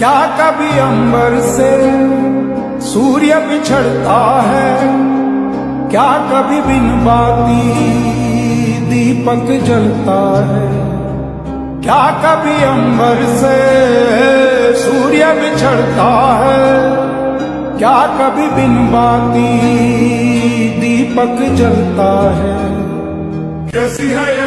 क्या कभी अंबर से सूर्य बिछड़ता है? क्या कभी बिन बाती दीपक जलता है? क्या कभी अंबर से सूर्य बिछड़ता है? क्या कभी बिन बाती दीपक जलता है? कैसी है ये